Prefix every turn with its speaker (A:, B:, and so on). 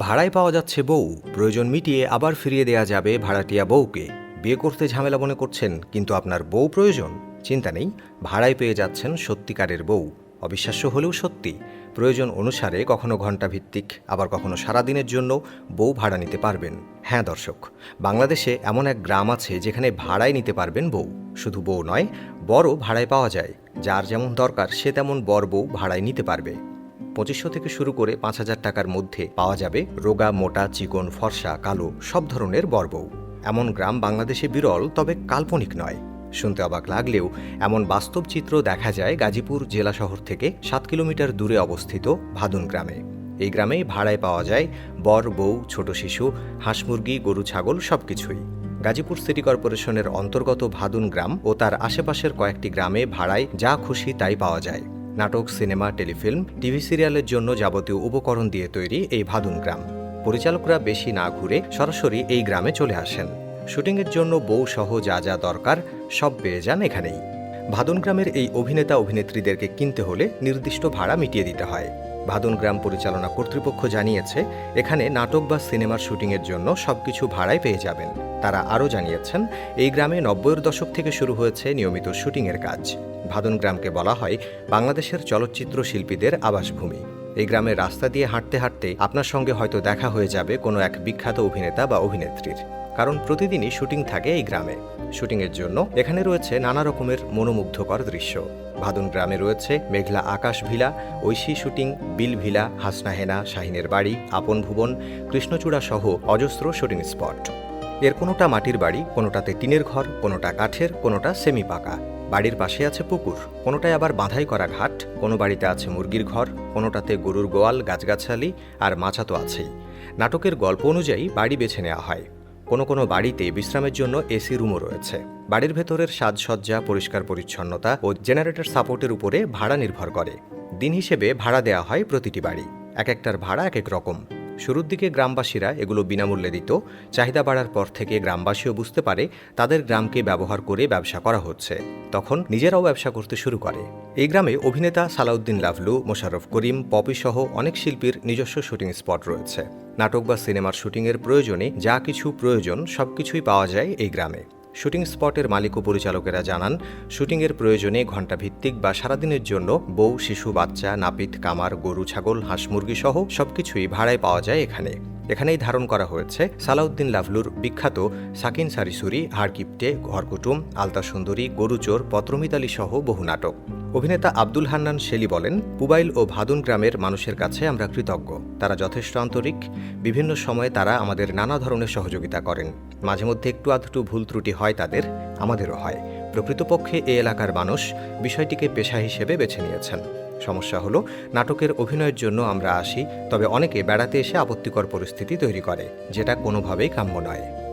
A: ভাড়ায় পাওয়া যাচ্ছে বউ। প্রয়োজন মিটিয়ে আবার ফিরিয়ে দেয়া যাবে ভাড়াটিয়া বউকে। বিয়ে করতে ঝামেলা মনে করছেন, কিন্তু আপনার বউ প্রয়োজন। চিন্তা নেই ভাড়ায় পেয়ে যাচ্ছেন সত্যিকারের বউ। অবিশ্বাস্য হলেও সত্যি। প্রয়োজন অনুসারে কখনো ঘণ্টা ভিত্তিক আবার কখনো সারাদিনের জন্য বউ ভাড়া নিতে পারবেন। হ্যাঁ দর্শক, বাংলাদেশে এমন এক গ্রাম আছে যেখানে ভাড়ায় নিতে পারবেন বউ। শুধু বউ নয় বড় ভাড়ায় পাওয়া যায়। যার যেমন দরকার, সে তেমন বর বউ ভাড়ায় নিতে পারবে। পঁচিশশো থেকে শুরু করে পাঁচ হাজার টাকার মধ্যে পাওয়া যাবে রোগা, মোটা, চিকন, ফর্সা, কালো, সব ধরনের বরবউ এমন গ্রাম বাংলাদেশে বিরল, তবে কাল্পনিক নয়। শুনতে অবাক লাগলেও এমন বাস্তব চিত্র দেখা যায় গাজীপুর জেলা শহর থেকে সাত কিলোমিটার দূরে অবস্থিত ভাদুন গ্রামে। এই গ্রামে ভাড়ায় পাওয়া যায় বর, বউ, ছোট শিশু, হাঁস মুরগি, গরু, ছাগল, সবকিছুই। গাজীপুর সিটি কর্পোরেশনের অন্তর্গত ভাদুন গ্রাম ও তার আশেপাশের কয়েকটি গ্রামে ভাড়ায় যা খুশি তাই পাওয়া যায়। নাটক, সিনেমা, টেলিফিল্ম, টিভি সিরিয়ালের জন্য যাবতীয় উপকরণ দিয়ে তৈরি এই ভাদুন গ্রাম। পরিচালকরা বেশি না ঘুরে সরাসরি এই গ্রামে চলে আসেন। শুটিংয়ের জন্য বউ সহ যা যা দরকার, সব পেয়ে যান এখানেই। ভাদুন গ্রামের এই অভিনেতা অভিনেত্রীদেরকে কিনতে হলে নির্দিষ্ট ভাড়া মিটিয়ে দিতে হয়। ভাদুন গ্রাম পরিচালনা কর্তৃপক্ষ জানিয়েছে, এখানে নাটক বা সিনেমার শুটিংয়ের জন্য সবকিছু ভাড়ায় পেয়ে যাবেন। তারা আরও জানিয়েছেন, এই গ্রামে নব্বইয়ের দশক থেকে শুরু হয়েছে নিয়মিত শুটিংয়ের কাজ। ভাদুন গ্রামকে বলা হয় বাংলাদেশের চলচ্চিত্র শিল্পীদের আবাসভূমি। এই গ্রামের রাস্তা দিয়ে হাঁটতে হাঁটতে আপনার সঙ্গে হয়তো দেখা হয়ে যাবে কোনো এক বিখ্যাত অভিনেতা বা অভিনেত্রীর। কারণ প্রতিদিনই শুটিং থাকে এই গ্রামে। শুটিংয়ের জন্য এখানে রয়েছে নানা রকমের মনোমুগ্ধকর দৃশ্য। ভাদুন গ্রামে রয়েছে মেঘলা আকাশ ভিলা, ঐশী শুটিং, বিল ভিলা হাসনাহেনা শাহিনের বাড়ি, আপন ভুবন, কৃষ্ণচূড়া সহ অজস্র শুটিং স্পট। এর কোনোটা মাটির বাড়ি, কোনোটাতে টিনের ঘর, কোনোটা কাঠের, কোনোটা সেমি পাকা বাড়ির পাশে আছে পুকুর, কোনোটায় আবার বাঁধাই করা ঘাট, কোনো বাড়িতে আছে মুরগির ঘর, কোনোটাতে গরুর গোয়াল, গাছগাছালি আর মাছা তো আছেই। নাটকের গল্প অনুযায়ী বাড়ি বেছে নেওয়া হয়। কোনো কোনো বাড়িতে বিশ্রামের জন্য এসি রুমও রয়েছে। বাড়ির ভেতরের সাজসজ্জা পরিষ্কার পরিচ্ছন্নতা ও জেনারেটর সাপোর্টের উপরে ভাড়া নির্ভর করে। দিন হিসেবে ভাড়া দেওয়া হয় প্রতিটি বাড়ি। এক একটার ভাড়া এক এক রকম। শুরুর দিকে গ্রামবাসীরা এগুলো বিনামূল্যে দিত। চাহিদা বাড়ার পর থেকে গ্রামবাসীও বুঝতে পারে তাদের গ্রামকে ব্যবহার করে ব্যবসা করা হচ্ছে। তখন নিজেরাও ব্যবসা করতে শুরু করে। এই গ্রামে অভিনেতা সালাউদ্দিন লাভলু, মোশাররফ করিম, পপি সহ অনেক শিল্পীর নিজস্ব শুটিং স্পট রয়েছে। নাটক বা সিনেমার শুটিংয়ের প্রয়োজনে যা কিছু প্রয়োজন সবকিছুই পাওয়া যায় এই গ্রামে। শুটিং স্পটের মালিক ও পরিচালকেরা জানান, শুটিংয়ের প্রয়োজনে ঘণ্টা ভিত্তিক বা সারাদিনের জন্য বউ, শিশু, বাচ্চা, নাপিত, কামার, গরু, ছাগল, হাঁস, মুরগি সহ সবকিছুই ভাড়ায় পাওয়া যায় এখানে। এখানেই ধারণ করা হয়েছে সালাউদ্দিন লাভলুর বিখ্যাত সাকিন সারিসুরি হাড়কিপ্টে ঘরকুটুম আলতা সুন্দরী গরুচোর, পত্রমিতালি সহ বহু নাটক। অভিনেতা আব্দুল হান্নান শেলি বলেন পুবাইল ও ভাদুন গ্রামের মানুষের কাছে আমরা কৃতজ্ঞ। তারা যথেষ্ট আন্তরিক। বিভিন্ন সময়ে তারা আমাদের নানা ধরনের সহযোগিতা করেন। মাঝে মধ্যে একটু আধটু ভুল ত্রুটি হয় তাদের, আমাদেরও হয়। প্রকৃতপক্ষে এ এলাকার মানুষ বিষয়টিকে পেশা হিসেবে বেছে নিয়েছেন। সমস্যা হলো, নাটকের অভিনয়ের জন্য আমরা আসি, তবে অনেকে বেড়াতে এসে আপত্তিকর পরিস্থিতি তৈরি করে, যেটা কোনোভাবেই কাম্য নয়।